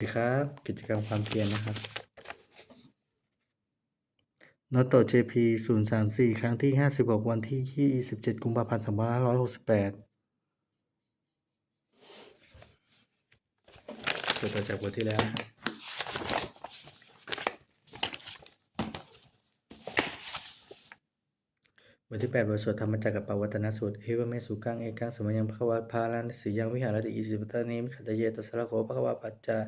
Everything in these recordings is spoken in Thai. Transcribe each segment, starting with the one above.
สวัสดีครับ กิจกรรมความเพียรนะครับนโต JP 034ครั้งที่56วันที่27กุมภาพันธ์2568สืบต่อจากบทที่แล้วนะครั บทที่8บทสวดธรรมจักรกับปวัตนสูตรเอวเมสุกังเอกังสมัยยังภควาพาลานสียังวิหารติอิสิปตานิมขัตเยตัสสระโขภควาปัจจา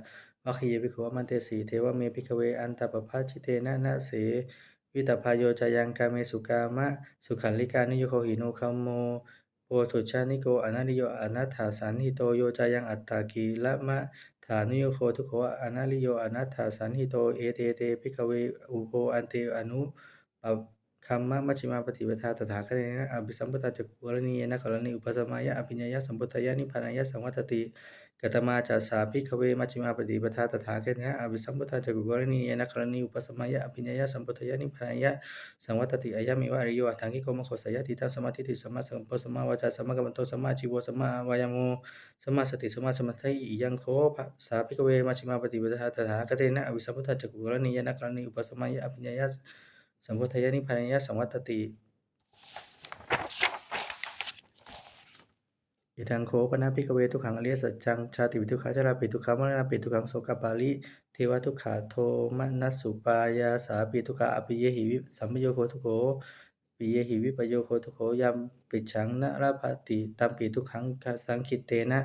วัคคียภิกขวมันเตสีเทวเมภิกเวอันตปภาชิเตนะนะเสวิตพายโยจายังกาเมสุกามะสุขันลิกานิโยโคหิโนคัมโมโพถุชานิโกอนานิโยอนัตถาสานิโตโยจายังอัตตากีละมะฐานุโยโคทุโขอนาลิโยอนัตถาสานิโตเอเตเตภิกเวอุโภอันเตอนุป คัมมะมัชฌิมาปฏิปทาตถาคตเนะอภิสัมปทาจักขุรณียนะกรณีอุปสมายะอภิญญายะสัมพุทายะนิพพานายะสังวัตติกตมาจัสสาภิกขเวมัชฌิมาปฏิปทาตถาคตเนะอภิสัมปทาจักขุรณียนะกรณีอุปสมายะอภิญญายะสัมพุทายะนิพพานายะสังวัตติอายะมิวะอริโยอัฏฐังกิโกมโคสยะติตัสมาธิติสมาสัมปสมาวาจาสมากัมมันโตสมาชีวสมาวายโมสมาสติสมาสมาธิยังโคภะสาภิกขเวมัชฌิมาปฏิปทาตถาคตเนะอภิสัมปทาจักขุรณียนะกรณีอุปสมายะอภิญญายะ สัมพุทธายะนิพพานายะสังวัตติอิทังโคปนาภิกเวทุขังอริยสัจจังชาติวิทุขาชราปิทุขามรณะปิทุขังโสกปาลิเทวทุขาโทมนัสสุปายาสาปิทุขาอภิเยหิวิสัมปโยโคทุโขปิเยหิวิปโยโคทุโขยัมปิชังนะราภติตัมปิทุขังสังคิตเตนะ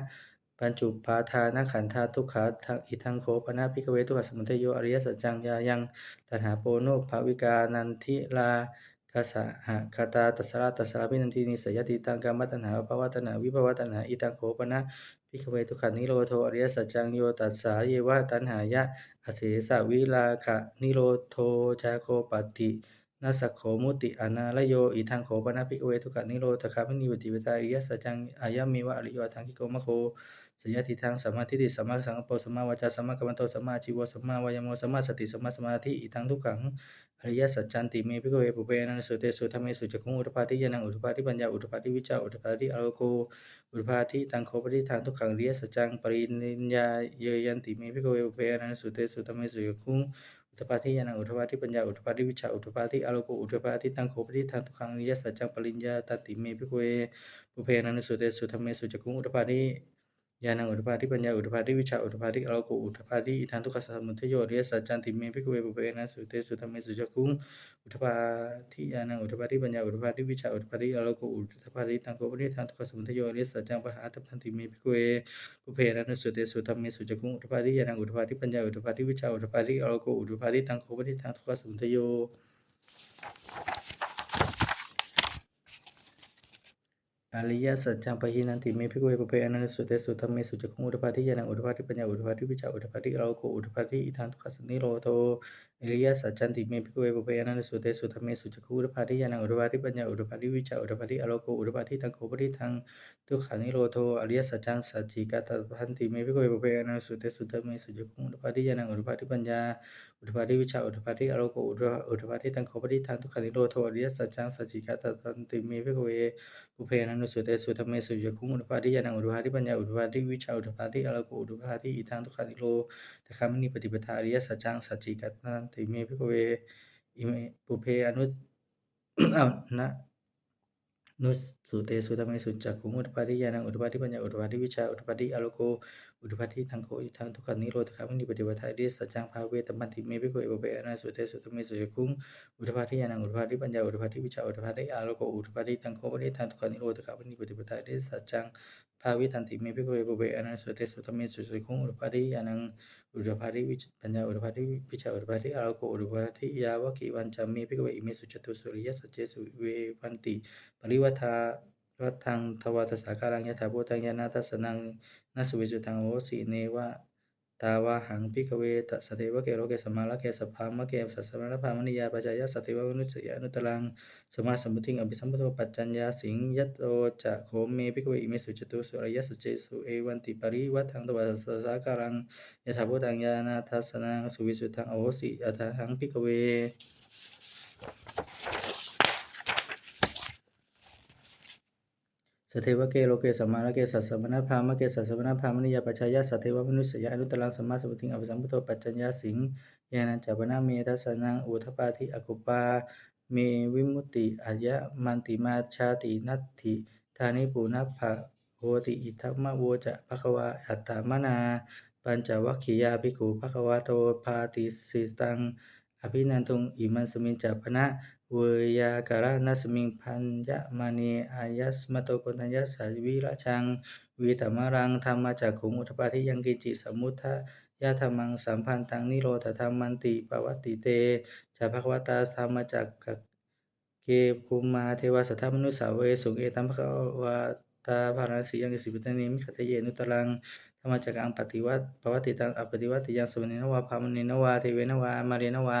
ปัญจุปาทานะขันธาทุกขาทังอิทังโคปนาภิกเวทุกขสมุทัยโยอริยสัจจังยายังตัณหาโปโนภาวิกานันทิลาคาสะหะคาตาตัสระตัสระพินันทินิสยติตังกรรมตัณหาภาวะตัณหาวิภาวะตัณหาอิตังโขปนะพิกเวทุขานิโรโทอริยสัจจังโยตัสสาเยวะตัณหายะอเสสวิลาคะนิโรโทจาโคปตินัสโขมุติอนาลโยอิทังโขปนะพิกเวทุขานิโรธคามินิวติปตาอริยสัจจังอายามิวะอริโยทังกิโกมะโค สยติทังสัมมาทิฏฐิสัมมาสังกัปปะสัมมาวาจาสัมมากัมมันโตสัมมาอาชีวะสัมมาวายโมสัมมาสติสัมมาสมาธิอิทังทุกขังอริยสัจจันติเมพิโกเวปุเปนันสุเตสุธรรมเมสุจักขุงอุทปาทิยานังอุทปาทิปัญญาอุทปาทิวิชาอุทปาทิอโลโกอุทปาทิตังโคปทิทางทุกขังอริยสัจจังปรินิญญาเยยันติเมพิโกเวปุเปนันสุเตสุธรรมเมสุจักขุงอุทปาทิยานังอุทปาทิปัญญาอุทปาทิวิชาอุทปาทิอโลโกอุทปาทิตังโคปทิทางทุกขังอริยสัจจังปริญญาตันติเมพิโกเวปุเพนันสุเตสุธรรมเมสุจักขุงอุทปาทิ ญาณังอุทปาทิปัญญาอุทปาทิวิชาอุทปาทิอโลโกอุทปาทิอิทันทุกขสัมมุทโยริยสัจจันติเมพิกเวปุเปนะสุเตสุธรรมเมสุจักขุงอุทปาทิญาณังอุทปาทิปัญญาอุทปาทิวิชาอุทปาทิอโลโกอุทปาทิตังโกปริทันทุกขสัมมุทโยริยสัจจังปะหาตัพันติเมพิกเวปุเพนะสุเตสุธรรมเมสุจักขุงอุทปาทิญาณังอุทปาทิปัญญาอุทปาทิวิชาอุทปาทิอโลโกอุทปาทิตังโกปริทันทุกขสัมมุทโย อริยสัจจังปะหินันติเมพิกเวปเปอนันสุเตสุธรรมเมสุจักขุงอุทภาทิยานังอุทภาทิปัญญาอุทภาทิวิชาอุทภาทิเราโกอุทภาทิอิทังทุกขสันนิโรโท อริยสัจจันติเมพิกเวปุเปอนันสุเตสุธรรมเมสุจักขุงอุทปาทิยานังอุทปาทิปัญญาอุทปาทิวิชาอุทปาทิอโลโกอุทปาทิตังโคปริทังทุกขานิโรโทอริยสัจจังสัจจิกาตพันติเมพิกเวปุเปอนันสุเตสุธรรมเมสุจักขุอุทปาทิยานังอุทปาทิปัญญาอุทปาทิวิชาอุทปาทิอโลโกอุทอุทปาทิตังโคปริทังทุกขานิโรโทอริยสัจจังสัจจิกาตพันติเมพิกเวปุเพนันสุเตสุธรรมเมสุจักขุอุทปาทิยานังอุทปาทิปัญญาอุทปาทิวิชาอุทปาทิอโลโกอุทปาทิอิทังทุกขานิโร ตคามินีปฏิปทาอริยสัจจังสัจจิกัตนันติเมพิกเวอิเมปุเพอนุอานะนุสุเตสุธรรมเมสุจักขุงอุตปาริยานังอุตปาริปัญญาอุตปาริวิชาอุตปาริอโลโก อุทปาทิทังโคอิทังทุกขานิโรธคามินีปฏิปทาอริยสัจจังภาเวตัมันติเมพิโกเอวเพอนุสุเตสุธรรมเมสุจักขุงอุทปาทิยานังอุทปาทิปัญญาอุทปาทิวิชาอุทปาทิอาโลโกอุทปาทิตังโคปริทันทุกขานิโรธคาปนิปฏิปทาเดสัจจังภาวิทันติเมพิโกเอวเบอนันสุเตสุตเมสุสุขุงอุทปาทิยานังอุทปาทิวิปัญญาอุทปาทิวิชาอุทปาทิอาโลโกอุทปาทิยาวะกิวันจามิพิกเวอิเมสุจตุสุริยสัจเจสุเววันติปริวัฏา วัฏังทวัตสาการังยะถาโพธังยานาทัสสนังนัสวิจุตังโอสีเนวะตาวาหังพิกเวตสเทวะเกโรเกสมาละเกสภามะเกสัสสมณพามณิยาปัจจายสเทวมนุสยานุตลังสมาสมมุติงอภิสัมปโทปัจจัญญาสิงยัตโตจะโคมเมพิกเวอิเมสุจตุสุรยะสเจสุเอวันติปริวัฏังตวัสสาการังยะถาโพธังยานาทัสสนังสุวิสุทังโอสิยถาหังพิกเว เทวะเกโลเกสัมมาระเกสัสสะมณพามะเกสัสสะมณพามนิยาปัจจายะสัทเทวมนุสยะอนุตตรังสัมมาสัมพุทธิงอภิสัมพุทโธปัจจัญญาสิงยานันจัปนาเมทัสนังอุทปาทิอกุปาเมวิมุติอายะมันติมาชาตินัตถิธานิปุณภะโหติอิทัมะโวจะภควาอัตตมนา ปัญจวัคคียาภิกขุภควาโตภาติสิตังอภินันทุงอิมันสมิงจัปนะ เวยาการะนัสมิงพันยะมานีอายัสมโตโกนัญญาสาวิราชัง วีตมะรังธรรมาจักขุงอุทปาทิยังกิจิสมุทธายะธรรมังสัมพันตังนิโรธธรรมันติปวัตติเตจะภควตาธรรมาจักกเกภูมาเทวสัทธมนุสาวเวสุเอตัมภควตาภาราสียังกิสิปิตานิมิขตเยนุตรังธรรมจักรังปฏิวัติปวัติตังอปฏิวัติยังสวนินวาพามนินวาเทเวนวามาเรนวา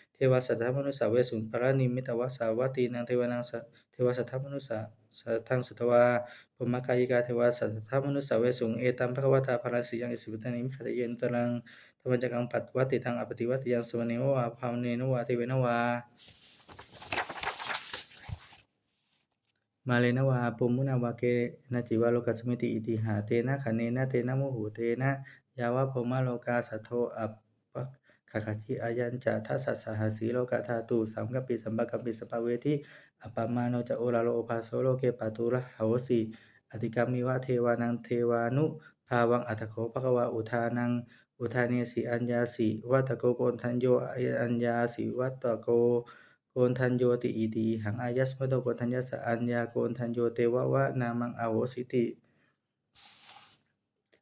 วาราชิกานังเทวนังสตังสตุวาตาวติงสาเทวสัตตมนุสาเวสุงตาวติงสานังเทวนังสตังสตุวายามาเทวสัตตมนุสาเวสุงยามานังเทวนังสตังสตุวาตุสิตวสัตตมนุสาเวสุงตุสิตานังเทวนัสาวสัตตมนุสาวสุงนิมานรตินังเทวนังสตังสตุวาปารานิมิตวสวัตติเทวสัทธมนุสาเวสุปรานิมิตวสาวัตีนางเทวสัทธมนุสาสัทธังสุตวาปมกายิกาเทวสัทธมนุสาเวสุเอตัมภควตาภาราสียังอิสิบุตานิมิขตเยนตรังธรรมจักรังปัตวัติทางอปฏิวัติยังสวเนวะภาวเนนวะเทเวนวามาเลนวาปุมุนาวาเกนจิวาโลกัสมิติอิติหาเตนะขันเนนะเตนะโมหูเตนะยาวะพมาโลกาสัทโทอัป ปะขคทิอายัญจะทัสสะสหสีโลกธาตุสัมกัปปิสัมปะกัปปิสัมปะเวทิอปปมาโนจะโอลาโลโอภาโสโลเกปะตุระหาวสีอธิกรรมิวะเทวานังเทวานุภาวังอัตโขภควาอุทานังอุทาเนสีอัญญาสีวัตโกโกนทันโยอัญญาสีวัตโกโกนทันโยติอีตีหังอายัสมโตโกนทัญญาสอัญญาโกนทันโยเตวะวะนามังอโหสิติ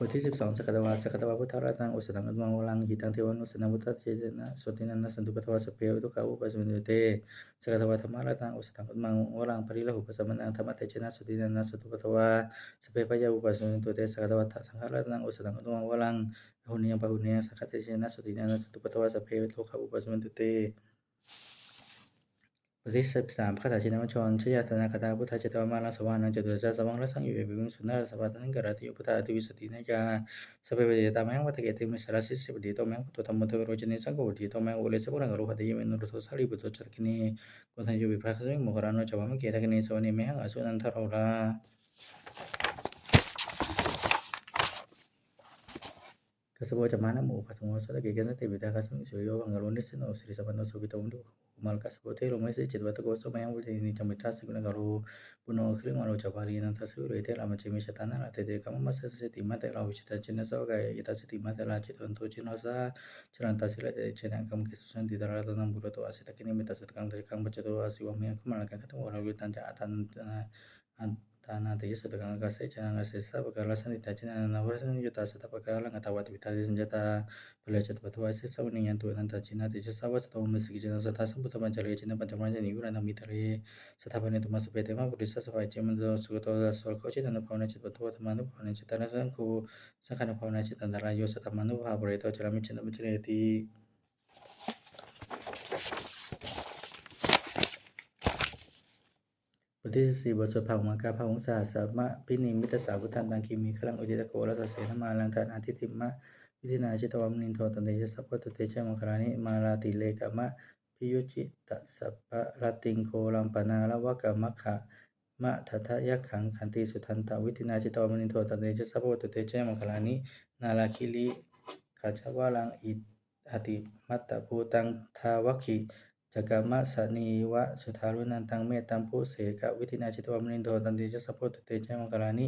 บทที่สิบสองสกัตวาสกัตวาพุทธรัตนังอุสตังอัตมังวลังหิตังเทวานุสนังพุทธเจเจนะสตินันนะสันตุปทวาสเปวิทุกขาอุปสมินเตสกัตวาธรรมรัตนังอุสตังอัตมังวลังปริละหุปัสมันังธรรมเตเจนะสตินันนะสันตุปทวาสเปพยาอุปสมินเตสกัตวาสังฆรัตนังอุสตังอัตมังวลังหุนียปะหุนียังสังฆเตเจนะสตินันนะสันตุปทวาสเปวิทุกขาอุปสมินเต บทที่สิบสามคาถาชินวัชนชยานาคตาพุทธเจตวามาลังสวานังจตุจาสวังรัสังอยู่เอวิงสุนาสวัตนังกรติยพุทธาติวิสตินกาสเปเปเดตามังวัตเกติมิสราสิสิปเดตมังพุทธรรมโทโรจนิสังโฆดีตมังโอเลสปุรังโรหะเดยเมนุรุทสาลีบุตรจักกินีกุทันโยวิพระคสิมโหรานุจวามเกตกินีสวนิเมหังอสุนันทารา kasabo chamana mo ka tsumo sa dake gana te bida ka tsumo siyo yoba ngalo ni sino siri sa pano sobi tawundu kumal ka sabo te lo mese chit bata koso mayang wulte ni chamo ita sa kuna galo puno kiri ngalo chapari ina ta siyo rete lama chimi sa tana la te te kamo masa sa se tima te la wuchi ta chine sa waka e ita sa tima te la chit wanto chino sa chiran ta kini mita sa tukang ta chikang bacha to asi wami ang kumal ka wala wuyo tanja atan ತಾನಾದೆಯೇ ಸದಗಂಗಾಸೆ ಚನಾಗಾಸೆಸ ಪಕರಲಸನ ಇತಾಚಿನ ನವರಸನ ಯುತಾಸತ ಪಕರಲ ngatawa tibitasi senjata belajar batwasi sawani yang tuan anta cina teja sawas tau mesigi jana sata sembuta pancale cina pancamanya ni urana mitare satapan itu masuk pt ma budisa sapa cina mendo sugoto sol koci dan pauna cita batua temanu pauna cita nasan ku sakana pauna cita ndara yo satamanu ha boreto cerami cina mencina ti บทที่สี่บทสวดภาคมังกาภาคงสาสามะพินิมิตสาพุทธันตังคีมีขลังอุจิตโกรัสเสนมาลังทานอาทิติมะวิธินาชิตวามนินโทตันเตชะสัพพตุเตชะมังคลานิมาลาติเลกามะพิยุจิตสัพพะรติงโคลัมปนาละวะกามะขะมะทัทยักขังขันติสุทันตวิธินาชิตวามนินโทตันเตชะสัพพตุเตชะมังคลานินาลาคิลิขาชวาลังอิอติมัตตภูตังทาวัคคิ จักมะสนีวะสุทารุนันตังเมตตัมพุเสกวิธินาจิตวามนินโทตันติจะสัพพตุเตชะมังคลานิ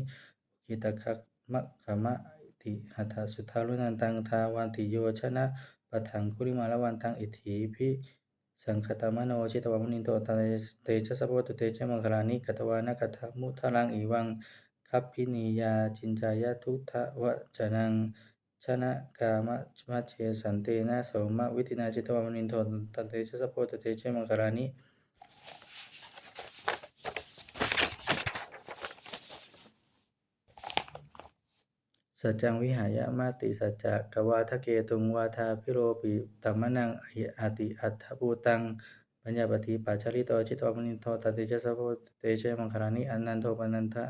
กิตคักมะขมะติหัตถสุทารุนันตังทาวันติโยชนะปะถังคุริมาลวันตังอิทธิพิสังคตามโนชิตวามนินโทตันติเตจะสัพพตุเตชะมังคลานิกัตวานะกัตมุทลังอีวังคัพพินียาจินจายะทุทะวะจนัง ชนะกามะมัเชสันเตนะโสมะวิธินาจิตวามนินโทตันเตชะสัพพตเตชะมังคลานิสัจจังวิหายมาติสัจจะกวาทะเกตุงวาทาพิโรปิตัมมนังอิอาติอัตถภูตังปัญญาปฏิปัจฉริโตจิตวามนินโทตันติเจสัพพเตเชมังคลานิอนันโทปนันทะ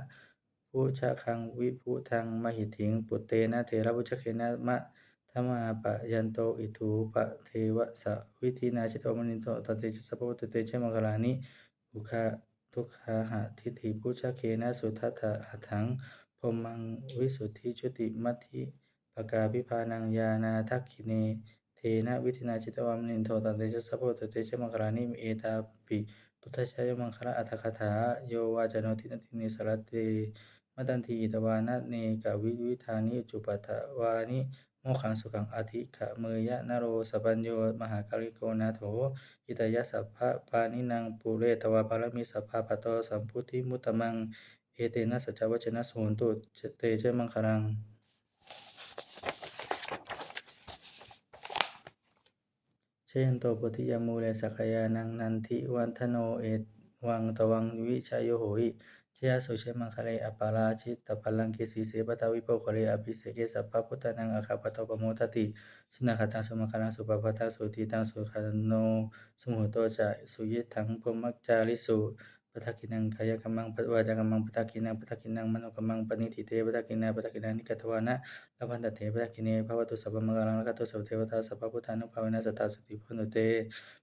ผู้ชะคังวิภูทังมหิถิง ปุตเตนะเทระพุชเคนะมะธรรมาปะยันโตอิทูปะเทวะสะวิธีนาจิตวมนินโทตันติเจสัพพเตเชมังคลานิอุคาทุกขาหะทิฏฐิพุชเคนะสุทัตถะอัถังพมังวิสุทธิชุติมัทธิปกาพิพานังยานาทักขิเน เทนะวิธินาจิตวามนินโทตันเตชะสัพพตเตชะมังคลานิเอตาปิ พุทธชายมังคละอัตถคถาโยวาจโนทินตินิสรตเต มตันทีตวานะเนกวิวิธานิจุปัตถวานิโมขังสุขังอธิขะเมยะนโรสปัญโยมหากาลิโกนาโถอิตยะสัพพะปานินังปุเรตวาปารมิสัพพะปะโตสัมพุทธิมุตตมัง เอเตนะสัจวัชนะสโหนตุเตเชมังคลัง เชนโตโพธิยามูเลสักยานังนันทิวันทโนเอวังตวังวิชายโยหหิ ชยสุเชมังคเลอปาราชิตตพลังเกสีเสปตาวิโปคเลอภิเสเกสัพพพุทธนังอาคาปโตปโมตติสุนัขตังสุมังคลังสุปปทังสุติตังสุขันโนสมุโตจะสุยิทังพมักจาริสุ ปทักขินังกายกัมมังปัวาจากัมมังปทักขินังปทักขินังมโนกัมมังปณิทิเตปทักขินาปทักขินานิกัตวานะลพันตเถปทักขิเนภวตุสัพพมังคลังละกัตุสัพเทวตาสัพพุทธานุภาเวนะสัตตาสติพุนุเต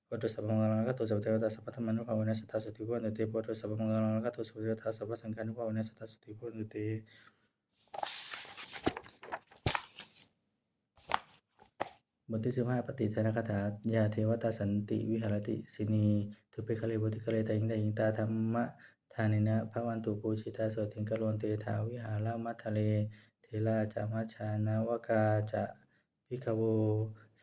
ปตุสัพพมังคลังละกัตุสัพเทวตาสัพพธรรมานุภาเวนะสัตตาสติพุนุเตปตุสัพพมังคลังละกัตุสัพเทวตาสัพพสังฆานุภาเวนะสัตตาสติพุนุเต บทที่สิบห้าปฏิทานคาถายาเทวตาสันติวิหารติสินีทุเปคะเลบุติคะเลตายิงตายิงตาธรรมะทานินะภะวันตุปูชิตาโสติงกะโลนเตทาวิหารามัทะเล เทราจามัชานาวกาจะพิกโว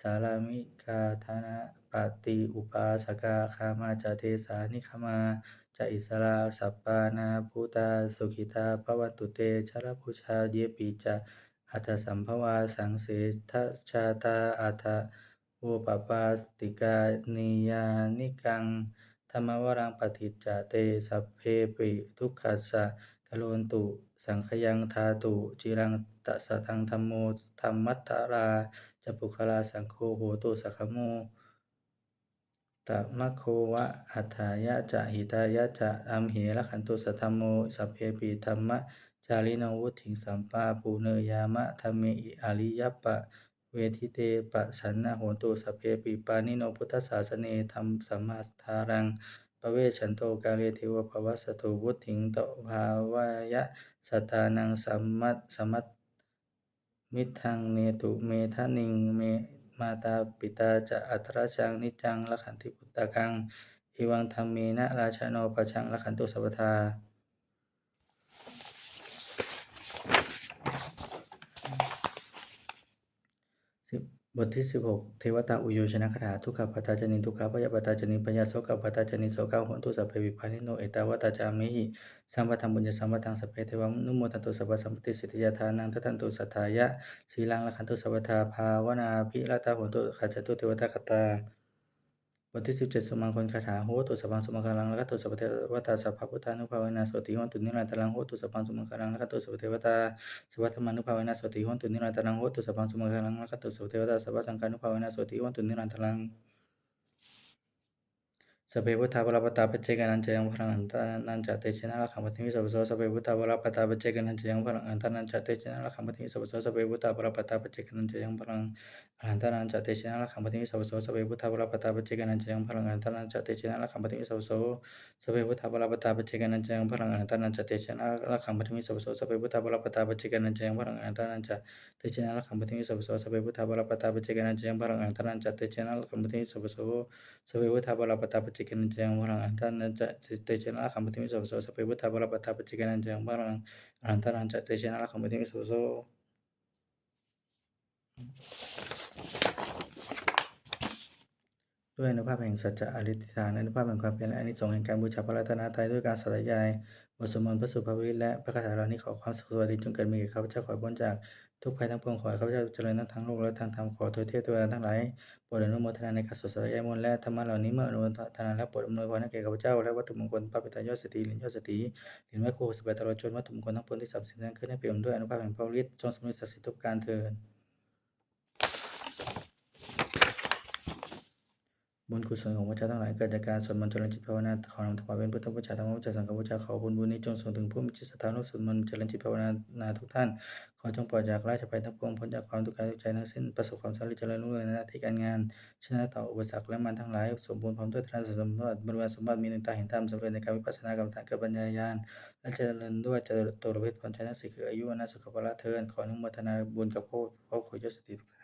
สารามิกาธนะปฏิอุปาสกาคามาจะเทสานิคมาจะอิสราสัปปานาภูตาสุขิตาภวันตุเตชรพุชาเยปิจะ อัตสัมภวาสังเสทชาตาอัตถโอปปาติกานิยานิกังธรรมวรังปฏิจจเตสัพเพปิทุกขัสสะกโลนตุ สังขยังทาตุจิรังตะสะทังธรรมโมธรรมัตตราจปุคลาสังโฆโหตุสักโมตะมะโควะอัฏฐายะจะหิตายะจะอัมเหระขันตุสัทธโมสัพเพปิธรรมะ จาริโนวุถิงสัมปาปูเนยามะธรรมเมอิอาริยปะ เวทิเตปะสันนะโหตุสเพปิปานิโนพุทธศาสเนธรรมสัมมาสทารังปเวชันโตกาเลเทวภวสตุวุถิงตภาวายะสัตานังสัมมัตสมัตมิทังเนตุเมทะนิงเมมาตาปิตาจะอัตราชังนิจังละขันติพุตตะกังเอวังธรรมเมนะราชาโนปะชังละขันตุสัพพทาสิ บทที่สิบหกเทวตาอุโยชนะคาถาทุกขปัตตาจนิทุกขปยาปัตตาจนิปัญญาโสกปัตตาจนิโสกาโหนตุสัพเพวิภานิโนเอตาวตาจามิหิสัมปทังบุญญสัมปทังสัพเพเทวมนุโมทันตุสัพพสัมปติสิทธิยาทานังทัตันตุสัทธายะสีลังละขันตุสัพพทาภาวนาภิรัตาโหนตุขัจจตุเทวตาคตา บทที่สิบเจ็ดสมังคนคาถาโหตุสัพพังสมังคารังและกัตตุสัพพเทวตาสัพพพุทธานุภาเวนะโสติโหนตุนิรันตรังโหตุสัพพังสมังคารังและกัตตุสัพพเทวตาสัพพธรรมานุภาเวนะโสติโหนตุนิรันตรังโหตุสัพพังสมังคารังและกัตตุสัพพเทวตาสัพพสังฆานุภาเวนะโสติโหนตุนิรันตรัง สพเพพุทธาภรปตาปัจเจกนันจะยังพลังอันตานันจะเตชนะละขังปฏิมิสัพพโสสพเพพุทธาภรปตาปัจเจกนันจะยังพลังอันตานัน ด้วยอนุภาพแห่งสัจจะอริธิฐานอนุภาพแห่งความเพียรและอนิสงส์แห่งการบูชาพระรัตนตรัยด้วยการสาธยายบทสวดมนต์พระสุภาวิและพระคาถาเหล่านี้ขอความสุขสวัสดีจงเกิดมีแก่ข้าพเจ้าขอพ้นจากทุกภัยทั้งปวงขอให้ข้าพเจ้าเจริญทั้งทางโลกและทางธรรมขอโทษเทพเทวดาทั้งหลายโปรดอนุโมทนาในการสวดสาธยายมนต์และธรรมะเหล่านี้เมื่ออนุโมทนาและโปรดอำนวยพรให้แก่ข้าพเจ้าและวัตถุมงคลพระปิตายอดสตรีหลินยอดสตรีหลินแม่ครูสบายตลอดจนวัตถุมงคลทั้งปวงที่สับสินนั้นขึ้นให้เปี่ยมด้วยอนุภาพแห่งพระฤทธิ์จงสำเร็จศักดิ์สิทธิ์ทุกการเทิน บุญกุศลของพระเจ้าทั้งหลายเกิดจากการสวดมนต์เจริญจิตภาวนาขอนำถวายเป็นพุทธบูชาธรรมบูชาสังฆบูชาขอบุญบุญนี้จงส่งถึงผู้มีจิตศรัทธานุสวดมนต์เจริญจิตภาวนาทุกท่าน ขอจงปลอดจากราชภัยทั้งปวงพ้นจากความทุกข์กายทุกใจทั้งสิ้นประสบความสำเร็จเจริญรุ่งเรืองในหน้าที่การงาน ชนะต่ออุปสรรคและมันทั้งหลาย สมบูรณ์พร้อมด้วยทรัพย์สมบัติบริวารสมบัติมีหนึ่งตาเห็นธรรมสำเร็จในการวิปัสสนากรรมฐานเกิดปัญญาญาณและเจริญด้วยเจริญตัวประเภทผลชัยนักสิคืออายุวันะสุขภาระเทินขออนุโมทนาบุญกับพวกครอบครัวยศสตรีทุกท่าน